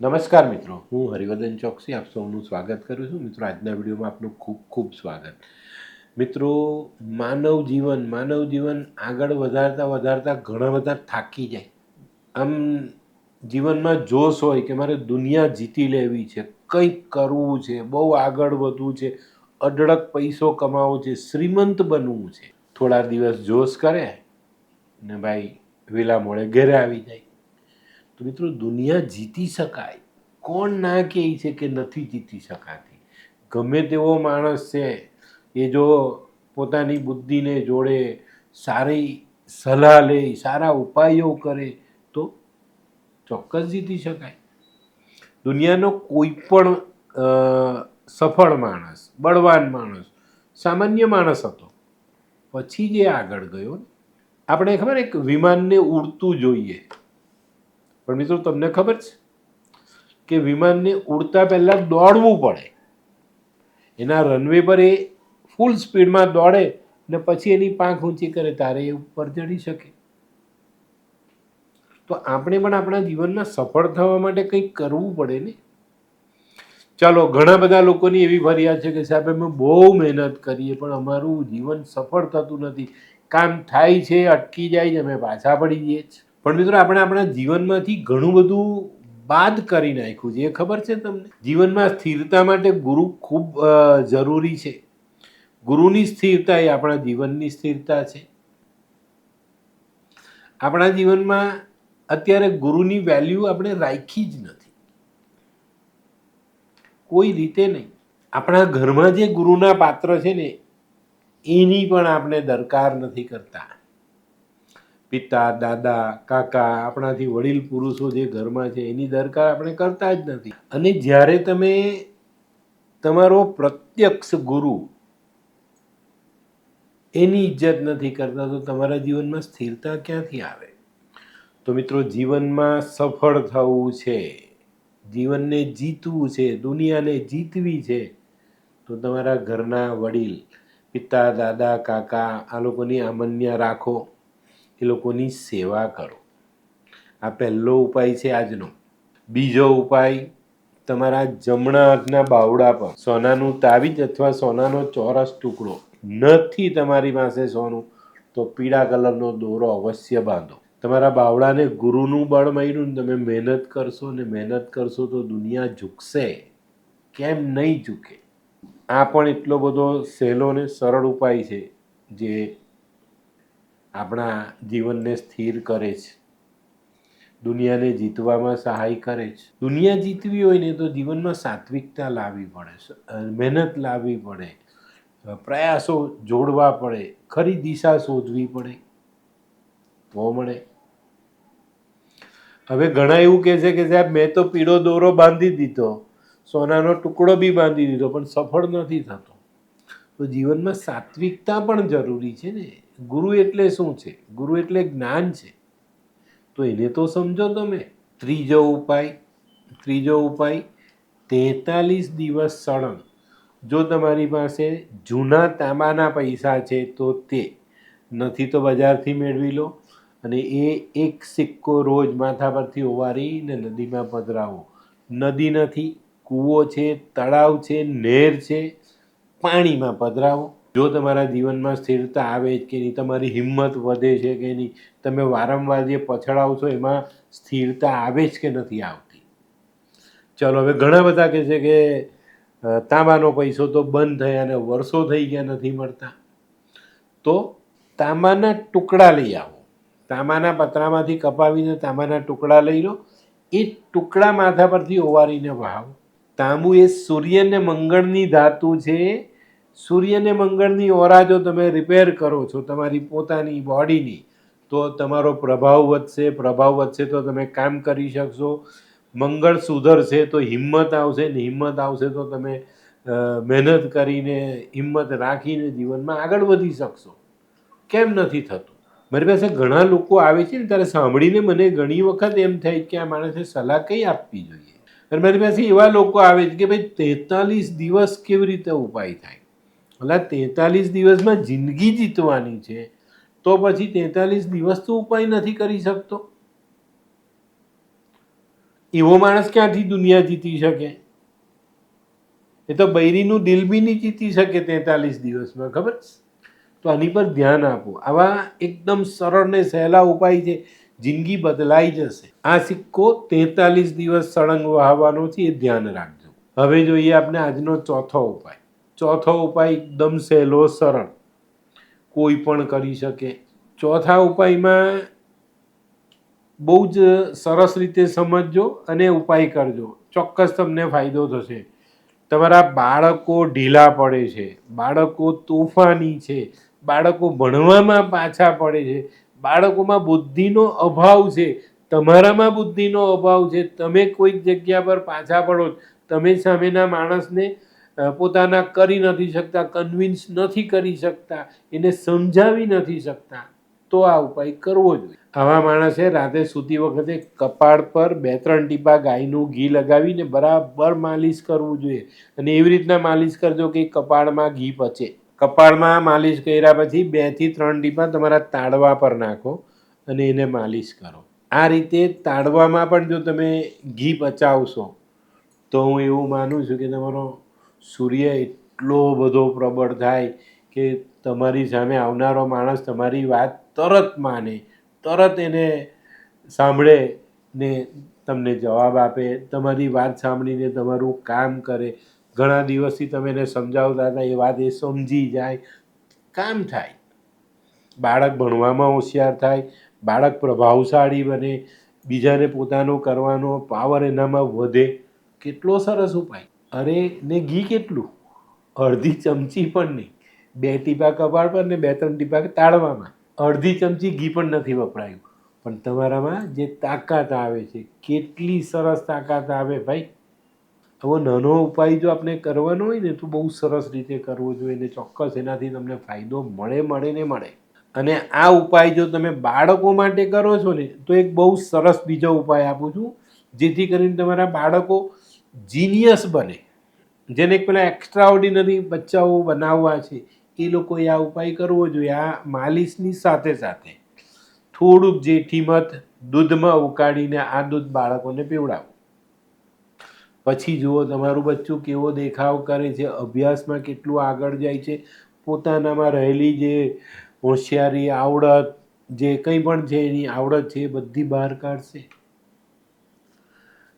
નમસ્કાર મિત્રો. હું હરિવર્ધન ચોકસી, આપ સૌનું સ્વાગત કરું છું. મિત્રો, આજના વિડીયોમાં આપનું ખૂબ ખૂબ સ્વાગત. મિત્રો, માનવ જીવન માનવ જીવન આગળ વધારતા વધારતા ઘણા બધા થાકી જાય. આમ, જીવનમાં જોશ હોય કે મારે દુનિયા જીતી લેવી છે કંઈક કરવું છે, બહુ આગળ વધવું છે, અઢળક પૈસો કમાવો છે, શ્રીમંત બનવું છે. થોડા દિવસ જોશ કરે ને ભાઈ, વેલા મોડે ઘરે આવી જાય. તો મિત્રો દુનિયા જીતી શકાય. કોણ ના કહે છે કે નથી જીતી શકાતી? ગમે તેવો માણસ છે, એ જો પોતાની બુદ્ધિને જોડે સારી સલાહ લે, સારા ઉપાયો કરે, તો ચોક્કસ જીતી શકાય. દુનિયાનો કોઈ પણ સફળ માણસ, બળવાન માણસ, સામાન્ય માણસ હતો. પછી જે આગળ ગયો, આપણે ખબર એક વિમાનને ઉડતું જોઈએ. પણ મિત્રો તમને ખબર છે કે વિમાનને ઉડતા પહેલાં દોડવું પડે. એના રનવે પર એ ફૂલ સ્પીડમાં દોડે ને પછી એની પાંખ ઊંચી કરે, તારે એ ઉપર ચડી શકે. તો આપણે પણ આપણા જીવનમાં સફળ થવા માટે કંઈક કરવું પડે ને. ચાલો, ઘણા બધા લોકોની એવી ફરિયાદ છે કે સાહેબ, અમે બહુ મહેનત કરીએ, પણ અમારું જીવન સફળ થતું નથી. કામ થાય છે, અટકી જાય છે, અમે પાછા પડી જઈએ છીએ. પણ મિત્રો, આપણે આપણા જીવનમાંથી ઘણું બધું બાદ કરી નાખ્યું છે. એ ખબર છે તમને? જીવનમાં સ્થિરતા માટે ગુરુ ખૂબ જરૂરી છે. ગુરુની સ્થિરતા એ આપણા જીવનની સ્થિરતા છે. આપણા જીવનમાં અત્યારે ગુરુની વેલ્યુ આપણે રાખી જ નથી. કોઈ રીતે નહીં. આપણા ઘરમાં જે ગુરુના પાત્ર છે ને, એની પણ આપણે દરકાર નથી કરતા. પિતા, દાદા, કાકા, આપણાથી વડીલ પુરુષો જે ઘરમાં છે, એની દરકાર આપણે કરતા જ નથી. અને જ્યારે તમે તમારો પ્રત્યક્ષ ગુરુ એની ઇજ્જત નથી કરતા, તો તમારા જીવનમાં સ્થિરતા ક્યાંથી આવે? તો મિત્રો, જીવનમાં સફળ થવું છે, જીવનને જીતવું છે, દુનિયાને જીતવી છે, તો તમારા ઘરના વડીલ, પિતા, દાદા, કાકા, આ લોકોની આમન્ય રાખો. એ લોકોની સેવા કરો. આ પહેલો ઉપાય છે આજનો. બીજો ઉપાય, તમારા જમણા હાથના બાવડા પર સોનાનું તાવીજ અથવા સોનાનો ચોરસ ટુકડો નથી તમારી પાસે સોનું, તો પીળા કલરનો દોરો અવશ્ય બાંધો. તમારા બાવડાને ગુરુનું બળ મળ્યું તમે મહેનત કરશો ને મહેનત કરશો તો દુનિયા ઝૂકશે. કેમ નહીં ઝૂકે? આ પણ એટલો બધો સહેલો ને સરળ ઉપાય છે, જે આપણા જીવનને સ્થિર કરે છે. દુનિયાને જીતવામાં સહાય કરે છે. દુનિયા જીતવી હોય ને તો જીવનમાં સાત્વિકતા લાવવી પડે મહેનત લાવવી પડે. પ્રયાસો જોડવા પડે. ખરી દિશા શોધવી પડે. તો મળે. હવે ઘણા એવું કહે છે કે સાહેબ, મેં તો પીળો દોરો બાંધી દીધો. સોનાનો ટુકડો બી બાંધી દીધો, પણ સફળ નથી થતો. તો જીવનમાં સાત્વિકતા પણ જરૂરી છે ને. ગુરુ એટલે શું છે? ગુરુ એટલે જ્ઞાન છે. તો એને તો સમજો તમે. ત્રીજો ઉપાય ત્રીજો ઉપાય, તેતાલીસ દિવસ સળંગ. જો તમારી પાસે જૂના તાંબાના પૈસા છે તો તે નથી તો બજારથી મેળવી લો અને એ એક સિક્કો રોજ માથા પરથી ઓવારીને નદીમાં પધરાવો. નદી નથી, કૂવો છે, તળાવ છે નહેર છે, પાણીમાં પધરાવો. જો તમારા જીવનમાં સ્થિરતા આવે કે નહીં, તમારી હિંમત વધે છે કે નહીં, તમે વારંવાર જે પછડાવ છો એમાં સ્થિરતા આવે જ કે નથી આવતી? ચલો, હવે ઘણા બધા કહે છે કે તાંબાનો પૈસો તો બંધ થયા અને વર્ષો થઈ ગયા નથી મળતા. તો તાંબાના ટુકડા લઈ આવો. તાંબાના પતરામાંથી કપાવીને તાંબાના ટુકડા લઈ લો. એ ટુકડા માથા પરથી ઓવારીને વહાવો. તાંબુ એ સૂર્ય ને મંગળની ધાતુ છે સૂર્ય ને મંગળની ઓરા જો તમે રિપેર કરો છો, તમારી પોતાની બોડીની તો તમારો પ્રભાવ વધશે પ્રભાવ વધશે તો તમે કામ કરી શકશો. મંગળ સુધરશે તો હિંમત આવશે, ને હિંમત આવશે તો તમે મહેનત કરીને, હિંમત રાખીને જીવનમાં આગળ વધી શકશો. કેમ નથી થતું? મારી પાસે ઘણા લોકો આવે છે ને, ત્યારે સાંભળીને મને ઘણી વખત એમ થાય કે આ માણસે સલાહ કઈ આપવી જોઈએ? અને મારી પાસે એવા લોકો આવે છે કે ભાઈ, તેતાલીસ દિવસ કેવી રીતે ઉપાય થાય? એટલે તેતાલીસ દિવસમાં જિંદગી જીતવાની છે, તો પછી તેતાલીસ દિવસ તો ઉપાય નથી કરી શકતો. એવો માણસ ક્યાંથી દુનિયા જીતી શકે? એ તો બૈરીનું દિલ બી નહીં જીતી શકે તેતાલીસ દિવસમાં, ખબર? તો આની પર ધ્યાન આપો. આવા એકદમ સરળ ને સહેલા ઉપાય છે, જિંદગી બદલાઈ જશે. આ સિક્કો તેતાલીસ દિવસ સળંગ વહાવવાનો છે, એ ધ્યાન રાખજો. હવે જોઈએ આપણે આજનો ચોથો ઉપાય. ચોથો ઉપાય એકદમ સહેલો સરળ કોઈ પણ કરી શકે. ચોથા ઉપાયમાં બહુ જ સરસ રીતે સમજજો અને ઉપાય કરજો. ચોક્કસ તમને ફાયદો થશે. તમારા બાળકો ઢીલા પડે છે. બાળકો તોફાની છે. બાળકો ભણવામાં પાછા પડે છે. બાળકોમાં બુદ્ધિનો અભાવ છે. તમારામાં બુદ્ધિનો અભાવ છે. તમે કોઈક જગ્યા પર પાછા પડો તમે સામેના માણસને પોતાના કરી નથી શકતા કન્વિન્સ નથી કરી શકતા, એને સમજાવી નથી શકતા, તો આ ઉપાય કરવો જોઈએ. આવા માણસે રાતે સૂતી વખતે કપાળ પર બે ત્રણ ટીપા ગાયનું ઘી લગાવીને બરાબર માલિશ કરવું જોઈએ. અને એવી રીતના માલિશ કરજો કે કપાળમાં ઘી પચે. કપાળમાં માલિશ કર્યા પછી બેથી ત્રણ ટીપા તમારા તાળવા પર નાખો અને એને માલિશ કરો. આ રીતે તાળવામાં પણ જો તમે ઘી પચાવશો, તો હું એવું માનું છું કે તમારો સૂર્ય એટલો બધો પ્રબળ થાય કે તમારી સામે આવનારો માણસ તમારી વાત તરત માને, તરત એને સાંભળે ને તમને જવાબ આપે, તમારી વાત સાંભળીને તમારું કામ કરે. ઘણા દિવસથી તમે એને સમજાવતા હતા, એ વાત એ સમજી જાય, કામ થાય. બાળક ભણવામાં હોશિયાર થાય, બાળક પ્રભાવશાળી બને, બીજાને પોતાનો કરવાનો પાવર એનામાં વધે. કેટલો સરસ ઉપાય. અરે, ને ઘી કેટલું? અડધી ચમચી પણ નહીં. બે ટીપા કપાળ પર ને બે ત્રણ ટીપા તાળવામાં. અડધી ચમચી ઘી પણ નથી વપરાયું. પણ તમારામાં જે તાકાત આવે છે, કેટલી સરસ તાકાત આવે ભાઈ. આવો નાનો ઉપાય જો આપણે કરવાનો હોય ને, તો બહુ સરસ રીતે કરવો જોઈએ ને ચોક્કસ એનાથી તમને ફાયદો મળે મળે ને મળે. અને આ ઉપાય જો તમે બાળકો માટે કરો છો ને, તો એક બહુ સરસ બીજો ઉપાય આપું છું. જેથી કરીને તમારા બાળકો જીનિયસ બને. જેને પેલા એક્સ્ટ્રા ઓર્ડિનરી બચ્ચાઓ બનાવવા છે, એ લોકોએ આ ઉપાય કરવો જોઈએ. આ માલિશની સાથે સાથે થોડુંક જેઠીમત દૂધમાં ઉકાળીને આ દૂધ બાળકોને પીવડાવો. પછી જુઓ તમારું બચ્ચું કેવો દેખાવ કરે છે, અભ્યાસમાં કેટલું આગળ જાય છે, પોતાનામાં રહેલી જે હોશિયારી, આવડત, જે કંઈ પણ છે, એની આવડત છે એ બધી બહાર કાઢશે.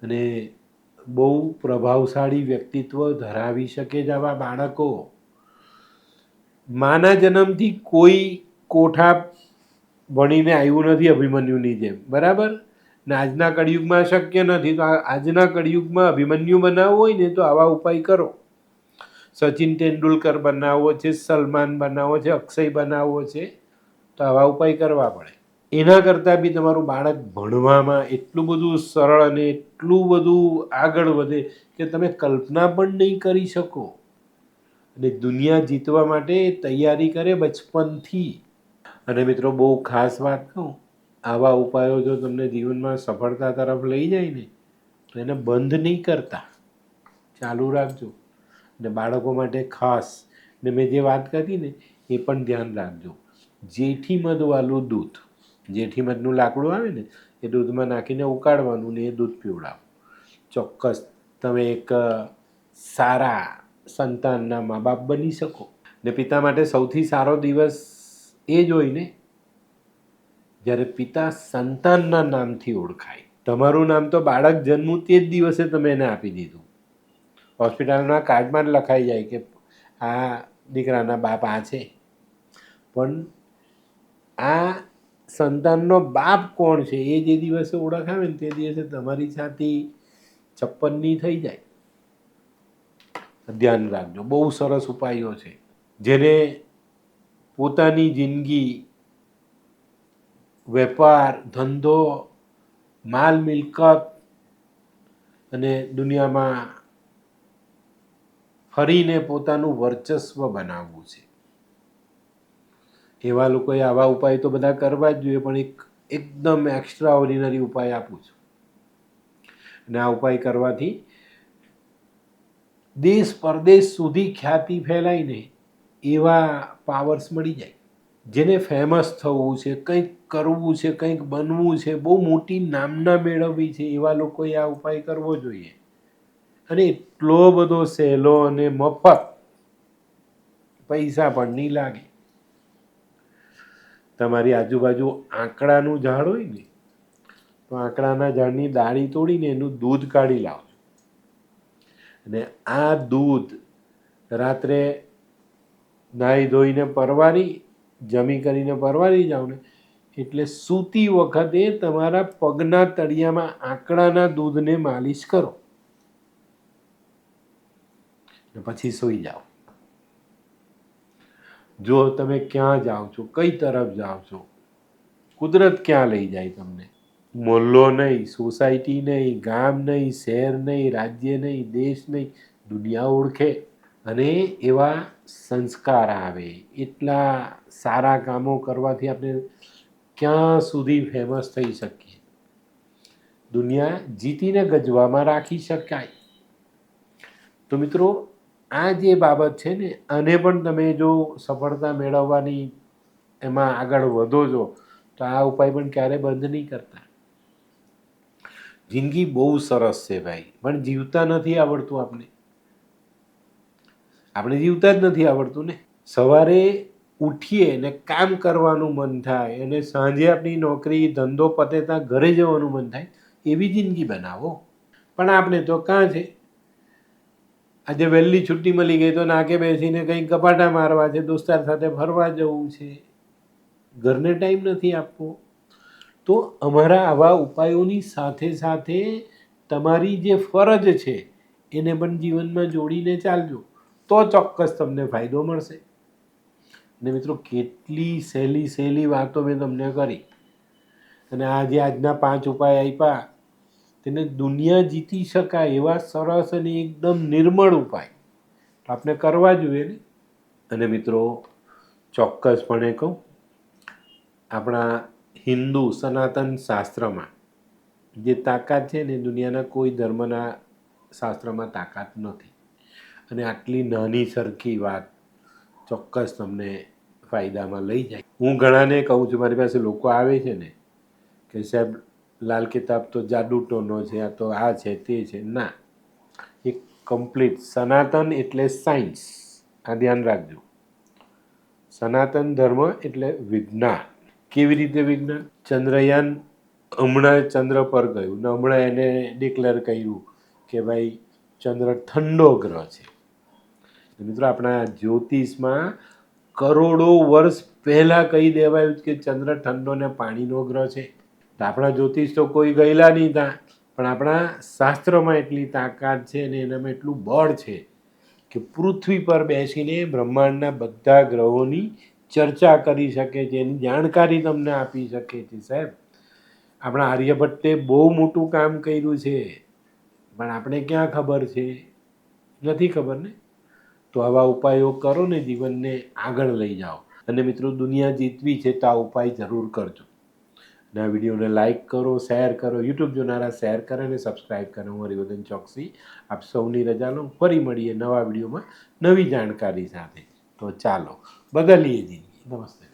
અને બહુ પ્રભાવશાળી વ્યક્તિત્વ ધરાવી શકે છે આવા બાળકો. માના જન્મથી કોઈ કોઠા ભણીને આવ્યું નથી અભિમન્યુની જેમ. બરાબર? ને આજના કળિયુગમાં શક્ય નથી. તો આજના કળિયુગમાં અભિમન્યુ બનાવવો હોય ને તો આવા ઉપાય કરો. સચિન તેંડુલકર બનાવવો છે, સલમાન બનાવવો છે, અક્ષય બનાવવો છે, તો આવા ઉપાય કરવા પડે. એના કરતાં બી તમારું બાળક ભણવામાં એટલું બધું સરળ અને એટલું બધું આગળ વધે કે તમે કલ્પના પણ નહીં કરી શકો. અને દુનિયા જીતવા માટે તૈયારી કરે બચપનથી. અને મિત્રો, બહુ ખાસ વાત કહું, આવા ઉપાયો જો તમને જીવનમાં સફળતા તરફ લઈ જાય ને, તો એને બંધ નહીં કરતા. ચાલુ રાખજો. અને બાળકો માટે ખાસ, ને મેં જે વાત કરી ને, એ પણ ધ્યાન રાખજો. જેઠી મધવાલું દૂધ. જેઠી મધનું લાકડું આવે ને, એ દૂધમાં નાખીને ઉકાળવાનું ને એ દૂધ પીવડાવો. ચોક્કસ તમે એક સારા સંતાનના મા બાપ બની શકો. ને પિતા માટે સૌથી સારો દિવસ એ જ હોય ને, જ્યારે પિતા સંતાનના નામથી ઓળખાય. તમારું નામ તો બાળક જન્મું તે જ દિવસે તમે એને આપી દીધું. હોસ્પિટલના કાર્ડમાં જ લખાઈ જાય કે આ દીકરાના બાપ આ છે. પણ આ સંતાનનો બાપ કોણ છે એ જે દિવસે ઓળખાવે ને તે દિવસે તમારી છાતી છપ્પનની થઈ જાય. ધ્યાન રાખજો. બહુ સરસ ઉપાયો છે. જેને પોતાની જિંદગી, વેપાર, ધંધો, માલ, મિલકત અને દુનિયામાં ફરીને પોતાનું વર્ચસ્વ બનાવવું છે. એવા લોકોએ આવા ઉપાય તો બધા કરવા જ જોઈએ, પણ એક એકદમ એક્સ્ટ્રા ઓર્ડિનરી ઉપાય આપું છું. અને આ ઉપાય કરવાથી દેશ પરદેશ સુધી ખ્યાતિ ફેલાઈને એવા પાવર્સ મળી જાય. જેને ફેમસ થવું છે, કંઈક કરવું છે, કંઈક બનવું છે, બહુ મોટી નામના મેળવવી છે, એવા લોકોએ આ ઉપાય કરવો જોઈએ. અને એટલો બધો સહેલો અને મફત પૈસા પણ નહીં લાગે. તમારી આજુબાજુ આંકડાનું ઝાડ હોય ને, તો આંકડાના ઝાડની દાળી તોડીને એનું દૂધ કાઢી લાવજો અને આ દૂધ રાત્રે નાહી ધોઈને પરવારી જમી કરીને પરવારી જાઓ ને એટલે સૂતી વખતે તમારા પગના તળિયામાં આંકડાના દૂધને માલિશ કરો. પછી સૂઈ જાઓ. જો તમે ક્યાં જાઓ છો, કઈ તરફ જાઓ છો, કુદરત ક્યાં લઈ જાય તમને? મોહલ્લો નહીં, સોસાયટી નહીં, ગામ નહીં, શહેર નહીં, રાજ્ય નહીં, દેશ નહીં, દુનિયા ઓળખે. અને એવા સંસ્કાર આવે, એટલા સારા કામો કરવાથી આપણે ક્યાં સુધી ફેમસ થઈ શકીએ? દુનિયા જીતીને ગજવામાં રાખી શકાય. તો મિત્રો આ જે બાબત છે ને, આને પણ તમે જો સફળતા મેળવવાની એમાં આગળ વધો છો, તો આ ઉપાય પણ ક્યારે બંધ નહીં કરતા. જિંદગી બહુ સરસ છે ભાઈ, પણ જીવતા નથી આવડતું આપણે આપણે જીવતા જ નથી આવડતું ને. સવારે ઉઠીએ ને કામ કરવાનું મન થાય અને સાંજે આપણી નોકરી ધંધો પતે ત્યાં ઘરે જવાનું મન થાય, એવી જિંદગી બનાવો. પણ આપણે તો કાં છે આજે વહેલી છુટ્ટી મળી ગઈ તો નાકે બેસીને કંઈ કપાટા મારવા છે, દોસ્તાર સાથે ફરવા જવું છે, ઘરને ટાઈમ નથી આપવો. તો અમારા આવા ઉપાયોની સાથે સાથે તમારી જે ફરજ છે, એને પણ જીવનમાં જોડીને ચાલજો. તો ચોક્કસ તમને ફાયદો મળશે. અને મિત્રો, કેટલી સહેલી સહેલી વાતો મેં તમને કરી. અને આજે આજના પાંચ ઉપાય આપ્યા. તેને દુનિયા જીતી શકાય એવા સરસ અને એકદમ નિર્મળ ઉપાય. આપણે કરવા જોઈએ ને? અને મિત્રો, ચોક્કસપણે કહું, આપણા હિન્દુ સનાતન શાસ્ત્રમાં જે તાકાત છે ને દુનિયાના કોઈ ધર્મના શાસ્ત્રમાં તાકાત નથી. અને આટલી નાની સરખી વાત ચોક્કસ તમને ફાયદામાં લઈ જાય. હું ઘણાને કહું છું, મારી પાસે લોકો આવે છે ને, કે સાહેબ લાલ કિતાબ તો જાદુટોનો છે, આ તો આ છે, તે છે. ના, એ કમ્પ્લીટ સનાતન એટલે સાયન્સ. આ ધ્યાન રાખજો. સનાતન ધર્મ એટલે વિજ્ઞાન. કેવી રીતે વિજ્ઞાન? ચંદ્રયાન હમણાં ચંદ્ર પર ગયું. ને હમણાં એને ડિક્લેર કર્યું કે ભાઈ, ચંદ્ર ઠંડો ગ્રહ છે. મિત્રો, આપણા જ્યોતિષમાં કરોડો વર્ષ પહેલાં કહી દેવાયું કે ચંદ્ર ઠંડો ને પાણીનો ગ્રહ છે. તો આપણા જ્યોતિષ તો કોઈ ગયેલા નહીં ત્યાં. પણ આપણા શાસ્ત્રમાં એટલી તાકાત છે અને એનામાં એટલું બળ છે કે પૃથ્વી પર બેસીને બ્રહ્માંડના બધા ગ્રહોની ચર્ચા કરી શકે છે, એની જાણકારી તમને આપી શકે છે, સાહેબ. આપણા આર્યભટ્ટે બહુ મોટું કામ કર્યું છે, પણ આપણે ક્યાં ખબર છે? નથી ખબર ને? તો આવા ઉપાયો કરો ને જીવનને આગળ લઈ જાઓ. અને મિત્રો, દુનિયા જીતવી છે તો આ ઉપાય જરૂર કરજો. આ વિડીયોને લાઇક કરો શેર કરો યુટ્યુબ જોનારા શેર કરે અને સબસ્ક્રાઈબ કરે, હું હરિવર્ધન ચોકસી. આપ સૌની રજાનો ફરી મળીએ નવા વિડીયોમાં નવી જાણકારી સાથે. તો ચાલો, બદલીએ જિંદગી. નમસ્તે.